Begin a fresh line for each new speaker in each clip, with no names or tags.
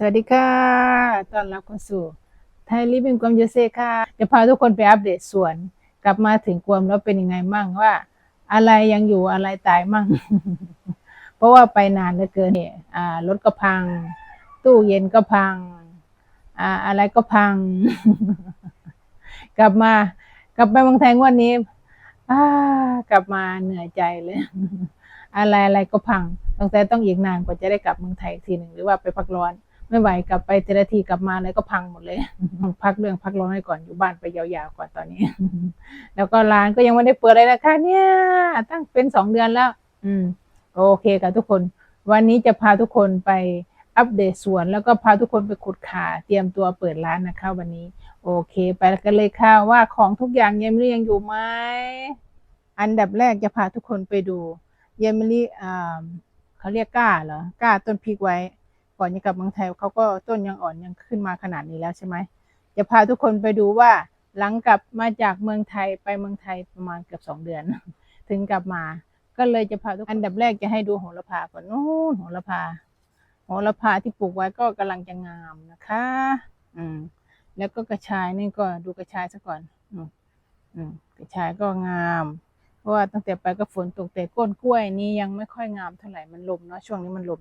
สวัสดีค่ะ ตอนรับเข้าสู่ไทยลิฟ i ิ g กวมยูเซค่ะ จะพาทุกคนไปอัปเดตสวน กลับมาถึงกวมแล้วเป็นยังไงมั่งว่า อะไรยังอยู่อะไรตายมั่ง เพราะว่าไปนานเหลือเกินเนี่ยอ่ารถก็พัง ตู้เย็นก็พัง อ่าอะไรก็พัง กลับมา กลับไปเมืองไทยงวันนี้อ่ากลับมาเหนื่อยใจเลย อะไรอะไรก็พังตั้งแต่ต้องอีกนานกว่าจะได้กลับเมืองไทยอีกทีหนึ่งหรือว่าไปพักร้อน ไม่ไหวกลับไปแต่ละทีกลับมาอะไรก็พังหมดเลย พักเรื่องพักร้อนให้ก่อนอยู่บ้านไปยาวๆก่อนตอนนี้ แล้วก็ร้านก็ยังไม่ได้เปิดเลยนะคะเนี่ย ตั้งเป็นสองเดือนแล้ว อืม โอเคค่ะทุกคน วันนี้จะพาทุกคนไปอัปเดตสวน แล้วก็พาทุกคนไปขุดขาเตรียมตัวเปิดร้านนะคะ วันนี้ โอเค ไปกันเลยค่ะว่าของทุกอย่างยังไม่ยังอยู่ไหมอันดับแรกจะพาทุกคนไปดูเยมิลี่อ่าเขาเรียกก้าเหรอ ก้าต้นพริกไว้ ก่อนจะกลับเมืองไทยเขาก็ต้นยังอ่อนยังขึ้นมาขนาดนี้แล้วใช่ไหมจะพาทุกคนไปดูว่าหลังกลับมาจากเมืองไทยไปเมืองไทยประมาณเกือบสองเดือน ถึงกลับมา ก็เลยจะพาทุกอันดับแรกจะให้ดูโหระพาก่อนนู้นโหระพาโหระพาที่ปลูกไว้ก็กำลังจะงามนะคะ อืม แล้วก็กระชายนี่ก็ดูกระชายซะก่อน อืมอืมกระชายก็งาม เพราะว่าตั้งแต่ไปก็ฝนตกแต่ก้นกล้วยนี่ยังไม่ค่อยงามเท่าไหร่มันลมเนาะช่วงนี้มันลม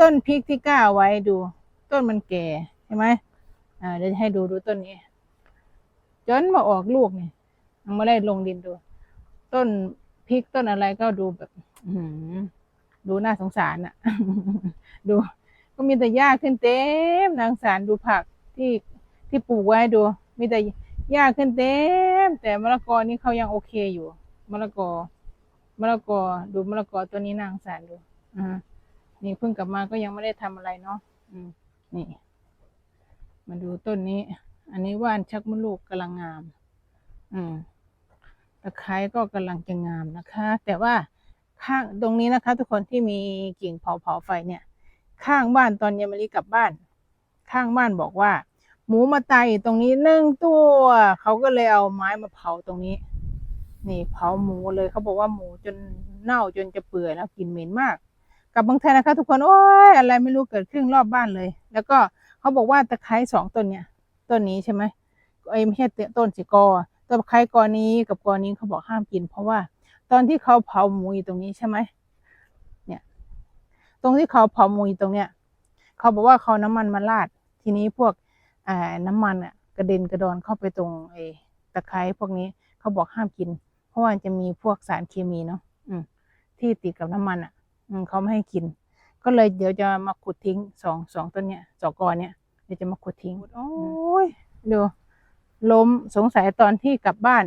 ต้นพริกที่ก้าไว้ดู ต้นมันแก่ใช่ไหมอ่าเดี๋ยวจะให้ดูดูต้นนี้ จนมาออกลูกเนี่ยยังไม่ได้ลงดินดู ต้นพริกต้นอะไรก็ดูแบบ อืดูน่าสงสารอะดู ก็มีแต่หญ้าขึ้นเต็มนางสารดูผักที่ที่ปลูกไว้ดู มีแต่หญ้าขึ้นเต็ม แต่มะละกอนี่เขายังโอเคอยู่มะละกอมะละกอดูมะละกอตัวนี้นางสารดูอ่า นี่เพิ่งกลับมาก็ยังไม่ได้ทำอะไรเนาะอืมนี่ มาดูต้นนี้ อันนี้ว่านชักมะลูกกำลังงาม อืมตะไคร้ก็กำลังจะงามนะคะ แต่ว่าข้างตรงนี้นะคะ ทุกคนที่มีกิ่งเผาเผาไฟเนี่ย ข้างบ้านตอนเยมารีกลับบ้าน ข้างบ้านบอกว่า หมูมาตายอยู่ตรงนี้หนึ่งตัวเขาก็เลยเอาไม้มาเผาตรงนี้ นี่เผาหมูเลยเขาบอกว่าหมูจนเน่าจนจะเปื่อยแล้วกลิ่นเหม็นมาก กลับเมืองไทยนะคะ ทุกคนโอ้ยอะไรไม่รู้เกิดขึ้นรอบบ้านเลย แล้วก็เขาบอกว่าตะไคร้สองต้นเนี่ยต้นนี้ใช่ไหมไอ้ยไม่ใช่ต้นสิกอต้นตะไคร้กอนี้กับกอนี้เขาบอกห้ามกิน เพราะว่าตอนที่เขาเผาหมูอยู่ตรงนี้ใช่ไหมเนี่ย ตรงที่เขาเผาหมูอยู่ตรงเนี้ยเขาบอกว่าเขาน้ำมันมาราด ทีนี้พวกอ่าน้ำมันอะ กระเด็นกระดอนเข้าไปตรงไอ้ตะไคร้พวกนี้เขาบอกห้ามกิน เพราะว่าจะมีพวกสารเคมีเนาะอืมที่ติดกับน้ำมันอะ เขาไม่ให้กิน ก็เลยเดี๋ยวจะมาขุดทิ้งสองสองต้นเนี้ยสองกอเนี้ยเดี๋ยวจะมาขุดทิ้งโอ้ยดูล้มสงสัยตอนที่กลับบ้าน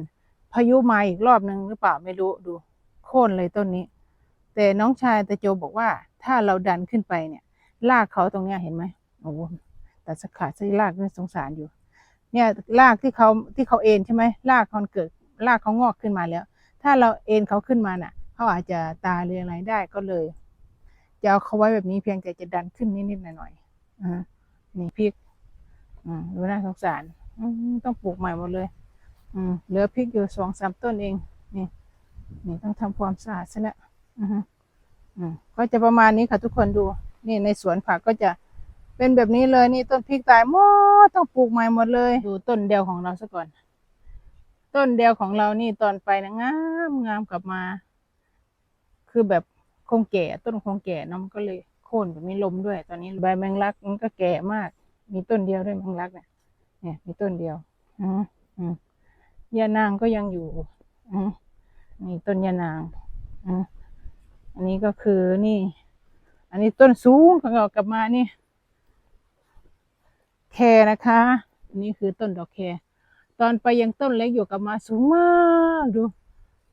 พายุมาอีกรอบหนึ่งหรือเปล่าไม่รู้ดูโค่นเลยต้นนี้ แต่น้องชายตะโจบอกว่า ถ้าเราดันขึ้นไปเนี่ยรากเขาตรงเนี้ยเห็นไหมโอ้โหแต่สกขาดซะรากนี่สงสารอยู่ เนี่ยรากที่เขาที่เขาเอ็นใช่ไหมรากเขาเกิดรากเขางอกขึ้นมาแล้ว ถ้าเราเอ็นเขาขึ้นมาน่ะ เขาอาจจะตายหรืออะไรได้ก็เลย จะเอาเขาไว้แบบนี้เพียงแต่จะดันขึ้นนิดๆหน่อยๆอ่านี่พริกอืมดูน่าสงสารอืมต้องปลูกใหม่หมดเลย อืมเหลือพริกอยู่สองสามต้นเองนี่นี่ต้องทำความสะอาดซะแล้วอือฮึอืมก็จะประมาณนี้ค่ะทุกคนดู นี่ในสวนผักก็จะเป็นแบบนี้เลยนี่ต้นพริกตายหมดต้องปลูกใหม่หมดเลย ดูต้นเดียวของเราซะก่อน ต้นเดียวของเรานี่ตอนไปนะงามงามกลับมา คือแบบคงแก่ต้นคงแก่เนอะมันก็เลยโค่นแบบมีลมด้วย ตอนนี้ใบแมงลักมันก็แก่มาก มีต้นเดียวด้วยแมงลักเนี่ยเนี่ยมีต้นเดียวอืมอืมยานางก็ยังอยู่อืมนี่ต้นยานางอืมอันนี้ก็คือนี่ อันนี้ต้นสูงของเรากลับมานี่แคนะคะนนี้คือต้นดอกแคตอนไปยังต้นเล็กอยู่กลับมาสูงมากดู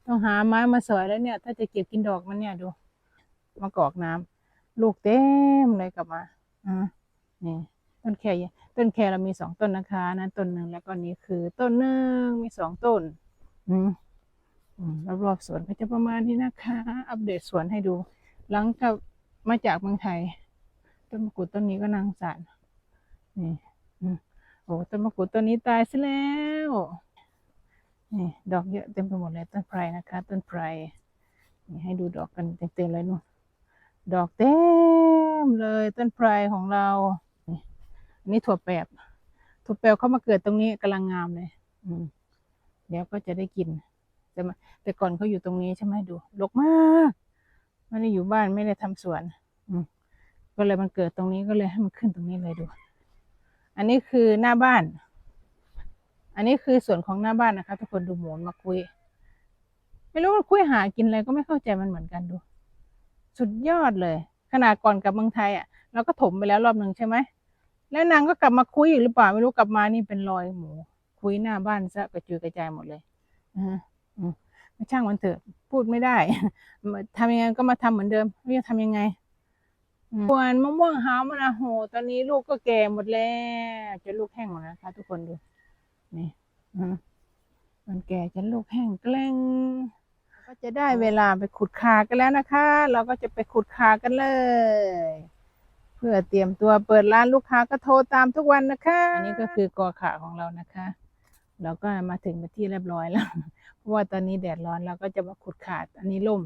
ต้องหาไม้มาสอยแล้วเนี่ย ถ้าจะเก็บกินดอกมันเนี่ยดูมากอกน้ำลูกเต็มเลยกลับมาอ่านี่ต้นแคต้นแคเรามีสองต้นนะคะนะต้นหนึ่งแล้วก็นี้คือ ต้นหนึ่งมีสองต้น อืมอืมรอบๆสวนก็จะประมาณนี้นะคะ อัปเดตสวนให้ดู หลังจากมาจากเมืองไทย ต้นมะกรูดต้นนี้ก็นางสารนี่อืมโอ้ต้นมะกรูดต้นนี้ตายซะแล้ว นี่ดอกเยอะเต็มไปหมดเลยต้นไพรนะคะ ต้นไพรนี่ให้ดูดอกกันเต็มๆเลยนู่นดอกเต็มเลยต้นไพรของเรานี่อันนี้ถั่วแปบถั่วแปบเข้ามาเกิดตรงนี้กำลังงามเลย อืมเดี๋ยวก็จะได้กิน แต่แต่ก่อนเขาอยู่ตรงนี้ใช่ไหมดูรกมากไม่ได้อยู่บ้านไม่ได้ทำสวน อืมก็เลยมันเกิดตรงนี้ก็เลยให้มันขึ้นตรงนี้เลยดู อันนี้คือหน้าบ้าน อันนี้คือส่วนของหน้าบ้านนะคะทุกคนดูหมูมาคุย ไม่รู้ว่าคุยหากินอะไรก็ไม่เข้าใจมันเหมือนกันดู สุดยอดเลย ขนาดก่อนกลับเมืองไทยอะเราก็ถมไปแล้วรอบหนึ่งใช่ไหมแล้วนางก็กลับมาคุยอีกหรือเปล่าไม่รู้กลับมานี่เป็นรอยหมู คุยหน้าบ้านซะกระจุยกระจายหมดเลยอ่าอืมไม่ช่างมันเถอะ พูดไม่ได้ทำยังไงก็มาทำเหมือนเดิมไม่รู้จะทำยังไงอืมส่วนมะม่วงหาวมันอะโหตอนนี้ลูกก็แก่หมดแล้วจะลูกแห้งหมดแล้วนะคะทุกคนดู นี่อืมมันแก่จะลูกแห้งแกล้งก็จะได้เวลาไปขุดคากันแล้วนะคะ เราก็จะไปขุดคากันเลย เพื่อเตรียมตัวเปิดร้านลูกค้าก็โทรตามทุกวันนะคะ อันนี้ก็คือกอขาของเรานะคะ เราก็มาถึงเป็นที่เรียบร้อยแล้วเพราะว่าตอนนี้แดดร้อนเราก็จะมาขุดขาดอันนี้ร่ม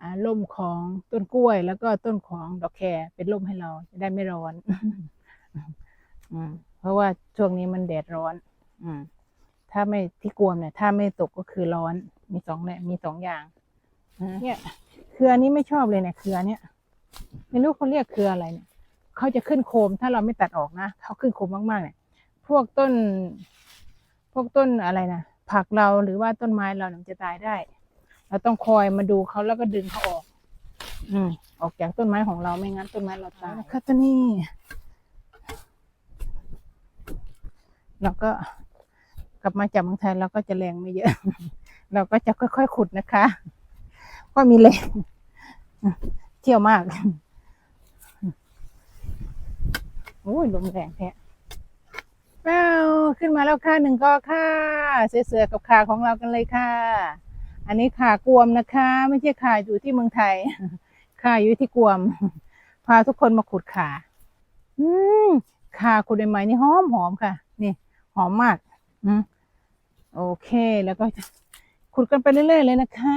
อ่าร่มของต้นกล้วยแล้วก็ต้นของดอกแครเป็นร่มให้เราจะได้ไม่ร้อนอืมเพราะว่าช่วงนี้มันแดดร้อน อืม ถ้าไม่ที่กวมเนี่ย ถ้าไม่ตกก็คือร้อน มีสองแหละมีสองอย่างอ่าเนี่ยเครือนี้ไม่ชอบเลยเนี่ยเครือเนี้ยไม่รู้เขาเรียกเครืออะไรเนี่ยเขาจะขึ้นโคมถ้าเราไม่ตัดออกนะเขาขึ้นโคมมากๆเนี่ย พวกต้น พวกต้นอะไรนะผักเราหรือว่าต้นไม้เราเนี่ยมันจะตายได้ เราต้องคอยมาดูเขาแล้วก็ดึงเขาออก อืมออกจากต้นไม้ของเราไม่งั้นต้นไม้เราตายนะคะตัวนี้เราก็ กลับมาจากเมืองไทยเราก็จะแรงไม่เยอะ เราก็จะค่อยๆขุดนะคะ ก็มีแรงเที่ยวมากโอ้ยลมแรงแท้ว้าวขึ้นมาแล้วค่ะหนึ่งกอค่ะเสือๆกับขาของเรากันเลยค่ะ อันนี้ขากวมนะคะ ไม่ใช่ขาอยู่ที่เมืองไทยขาอยู่ที่กวม พาทุกคนมาขุดขา อืมขาขุดใหม่ๆนี่หอมหอมค่ะ นี่ หอมมาก โอเคแล้วก็ขุดกันไปเรื่อยๆเลยนะคะ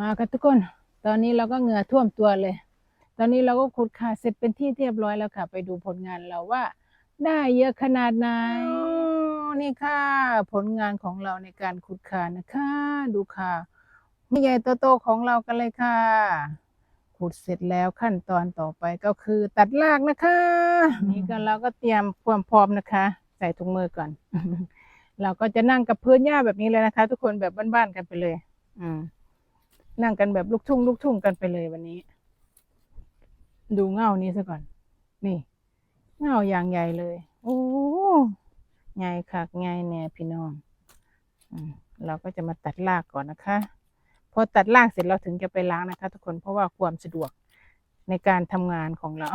มากันทุกคน ตอนนี้เราก็เหงื่อท่วมตัวเลย ตอนนี้เราก็ขุดขาเสร็จเป็นที่เรียบร้อยแล้วค่ะ ไปดูผลงานเราว่า ได้เยอะขนาดไหนนี่ค่ะ ผลงานของเราในการขุดขานะคะ ดูค่ะไม่ใหญ่โตๆของเรากันเลยค่ะ ขุดเสร็จแล้วขั้นตอนต่อไปก็คือตัดรากนะคะ นี่ก็เราก็เตรียมความพร้อมนะคะ ใส่ถุงมือก่อน เราก็จะนั่งกับพื้นหญ้าแบบนี้เลยนะคะ ทุกคนแบบบ้านๆกันไปเลย อืมนั่งกันแบบลูกทุ่งลูกทุ่งกันไปเลยวันนี้ ดูเง่านี้ซะก่อน นี่ เงาอย่างใหญ่เลย โอ้ใหญ่คักใหญ่แน่พี่น้องอเราก็จะมาตัดรากก่อนนะคะพอตัดรากเสร็จเราถึงจะไปล้างนะคะ ทุกคนเพราะว่าความสะดวกในการทำงานของเรา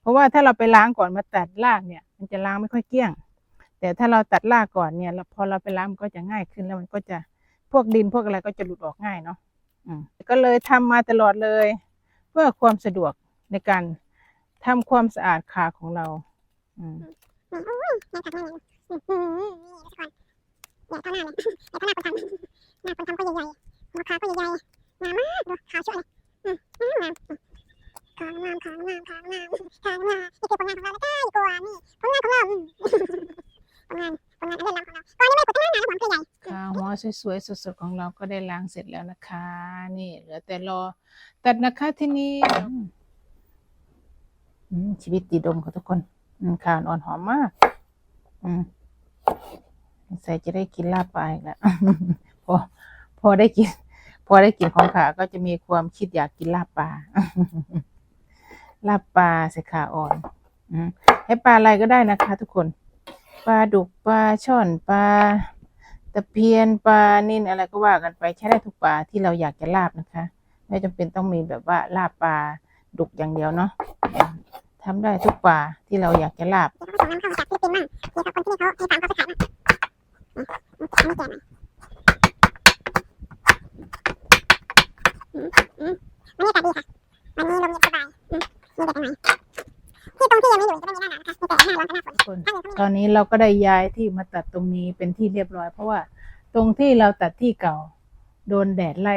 เพราะว่าถ้าเราไปล้างก่อนมาตัดรากเนี่ย มันจะล้างไม่ค่อยเกลี้ยง แต่ถ้าเราตัดรากก่อนเนี่ยเราพอเราไปล้างมันก็จะง่ายขึ้นแล้วมันก็จะพวกดินพวกอะไรก็จะหลุดออกง่ายเนาะก็เลยทำมาตลอดเลย เพื่อความสะดวกในการ ทำความสะอาดขาของเราอืม
แม่ตัดแม่เลยนี่ทุกคนเดี๋ยวเท่าหน้าเลยเดี๋ยวเท่าหน้าคนทำหน้าคนทำก็ใหญ่ๆราคาก็ใหญ่ๆงามมากดูขาวช่วยเลยอืมอืมงามอืมขาวงามขาวงามขาวงามขาวงามนี่คือผลงานของเราเลยก้อยกว่านี่ผลงานของเราผลงานผลงานอันเด่นลังของเราก้อยนี่ไม่ขุดทั้งหน้านาหัวตัวใหญ่
ขาหัวสวยๆสดๆของเราก็ได้ล้างเสร็จแล้วนะคะ นี่เหลือแต่รอตัดนะคะที่นี่ ชีวิตตีดมค่ะทุกคนอืมขาอ่อนหอมมาก อืมใส่จะได้กินลาบปลาอีกแล้วพอ พอได้กิน พอได้กินของขาก็จะมีความคิดอยากกินลาบปลาลาบปลาใส่ขาอ่อนอืมให้ปลาอะไรก็ได้นะคะ ทุกคน ปลาดุกปลาช่อนปลาตะเพียนปลานิ่นอะไรก็ว่ากันไปใช้ได้ทุกปลาที่เราอยากจะลาบนะคะ ไม่จำเป็นต้องมีแบบว่าลาบปลาดุกอย่างเดียวเนาะ ทำได้ทุกปลาที่เราอยากจะลาบ
วันที่นี่เขาให้ตามเขาไปขายมั่งอืมอืมอันนี้แก่ไหมอืมอืมวันนี้อากาศดีค่ะ วันนี้ลมเย็นสบายอืมมีแดดไหมที่ตรงที่ยังไม่อยู่จะไม่มีหน้าหนาวนะคะมีแต่หน้าร้อนกับหน้าฝนต
อนนี้เราก็ได้ย้ายที่มาตัดตรงนี้เป็นที่เรียบร้อย เพราะว่า ตรงที่เราตัดที่เก่า โดนแดดไล่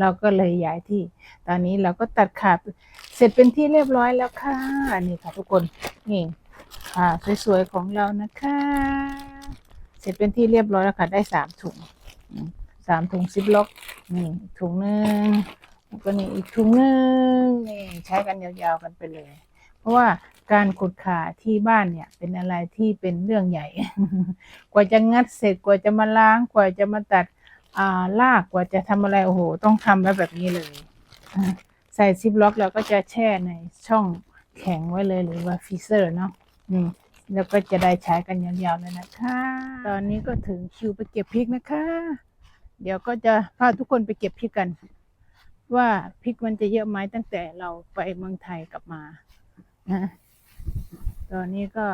เราก็เลยย้ายที่ ตอนนี้เราก็ตัดขาดเสร็จเป็นที่เรียบร้อยแล้วค่ะ นี่ค่ะทุกคน นี่ค่ะสวยๆของเรานะคะ เสร็จเป็นที่เรียบร้อยแล้วค่ะ ได้สามถุงสามถุงซิปล็อก นี่ถุงหนึ่งแล้วก็นี่อีกถุงหนึ่งนี่ใช้กันยาวๆกันไปเลย เพราะว่าการขุดขาที่บ้านเนี่ย เป็นอะไรที่เป็นเรื่องใหญ่ กว่าจะงัดเสร็จกว่าจะมาล้างกว่าจะมาตัด อ่าลากกว่าจะทำอะไรโอ้โห ต้องทำไว้แบบนี้เลยใส่ซิปล็อกแล้วก็จะแช่ในช่องแข็งไว้เลยหรือว่าฟีเซอร์เนาะอืมแล้วก็จะได้ใช้กันยาวๆเลยนะคะ ตอนนี้ก็ถึงคิวไปเก็บพริกนะคะ เดี๋ยวก็จะพาทุกคนไปเก็บพริกกัน ว่าพริกมันจะเยอะไหมตั้งแต่เราไปเมืองไทยกลับมานะตอนนี้ก็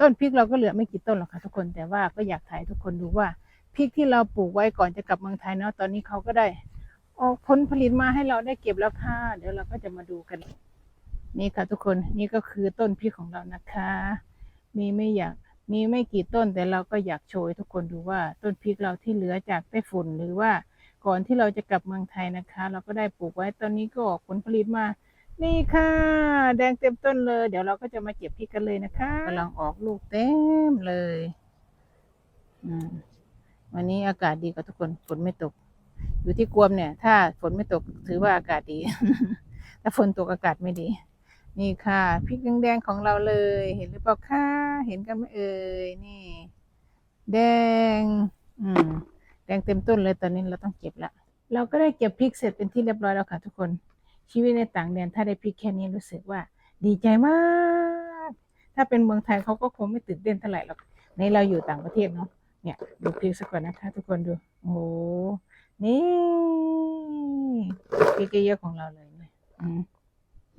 ต้นพริกเราก็เหลือไม่กี่ต้นหรอกค่ะทุกคนแต่ว่าก็อยากถ่ายทุกคนดูว่า พริกที่เราปลูกไว้ก่อนจะกลับเมืองไทยเนาะตอนนี้เขาก็ได้ออกผลผลิตมาให้เราได้เก็บแล้วค่ะ เดี๋ยวเราก็จะมาดูกัน นี่ค่ะทุกคนนี่ก็คือต้นพริกของเรานะคะ มีไม่อยากมีไม่กี่ต้นแต่เราก็อยากโชว์ทุกคนดูว่าต้นพริกเราที่เหลือจากไต้ฝุ่นหรือว่าก่อนที่เราจะกลับเมืองไทยนะคะ เราก็ได้ปลูกไว้ตอนนี้ก็ออกผลผลิตมา นี่ค่ะ แดงเต็มต้นเลย เดี๋ยวเราก็จะมาเก็บพริกกันเลยนะคะกำลังออกลูกเต็มเลย อืม วันนี้อากาศดีกับทุกคนฝนไม่ตก อยู่ที่กวมเนี่ย ถ้าฝนไม่ตกถือว่าอากาศดี ถ้าฝนตกอากาศไม่ดี นี่ค่ะพริกแดงๆของเราเลย เห็นหรือเปล่าคะเห็นกันไหมเอ่ยนี่ แดง อืมแดงเต็มต้นเลยตอนนี้เราต้องเก็บละเราก็ได้เก็บพริกเสร็จเป็นที่เรียบร้อยแล้วค่ะทุกคนชีวิตในต่างแดนถ้าได้พริกแค่นี้รู้สึกว่า ดีใจมาก ถ้าเป็นเมืองไทยเขาก็คงไม่ตื่นเต้นเท่าไหร่หรอกในเราอยู่ต่างประเทศเนาะ เนี่ย ดูพริกสักก่อนนะคะ ทุกคนดูโอ้โหนี่พริกเยอะๆของเราเลยเนี่ยอืม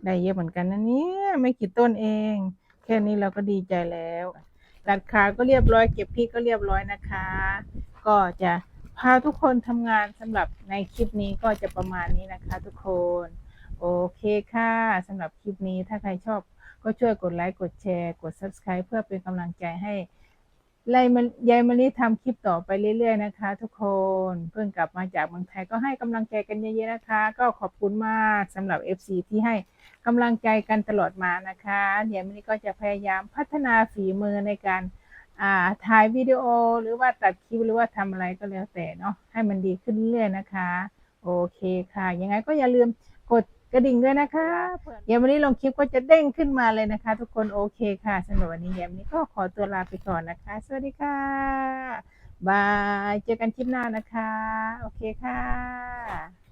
ได้เยอะเหมือนกันนะเนี่ยไม่กี่ต้นเอง แค่นี้เราก็ดีใจแล้วตัดขาก็เรียบร้อยเก็บพริกก็เรียบร้อยนะคะ ก็จะพาทุกคนทำงานสำหรับในคลิปนี้ก็จะประมาณนี้นะคะ ทุกคนโอเคค่ะสำหรับคลิปนี้ถ้าใครชอบก็ช่วยกดไลค์กดแชร์ กด Subscribe เพื่อเป็นกำลังใจให้ ไลมันยายมะลิทำคลิปต่อไปเรื่อยๆนะคะ ทุกคนเพิ่งกลับมาจากเมืองไทยก็ให้กำลังใจกันเยอะๆนะคะ ก็ขอบคุณมากสำหรับ FC ที่ให้กำลังใจกันตลอดมานะคะยายมะลิก็จะพยายามพัฒนาฝีมือในการอ่าถ่ายวิดีโอหรือว่าตัดคลิปหรือว่าทำอะไรก็แล้วแต่เนาะให้มันดีขึ้นเรื่อยๆนะคะ โอเคค่ะ ยังไงก็อย่าลืม กดกระดิ่งด้วยนะคะเดี๋ยววันนี้ลงคลิปก็จะเด้งขึ้นมาเลยนะคะ ทุกคนโอเคค่ะสำหรับวันนี้แยมนี้ก็ขอตัวลาไปก่อนนะคะ สวัสดีค่ะบายเจอกันคลิปหน้านะคะ โอเคค่ะ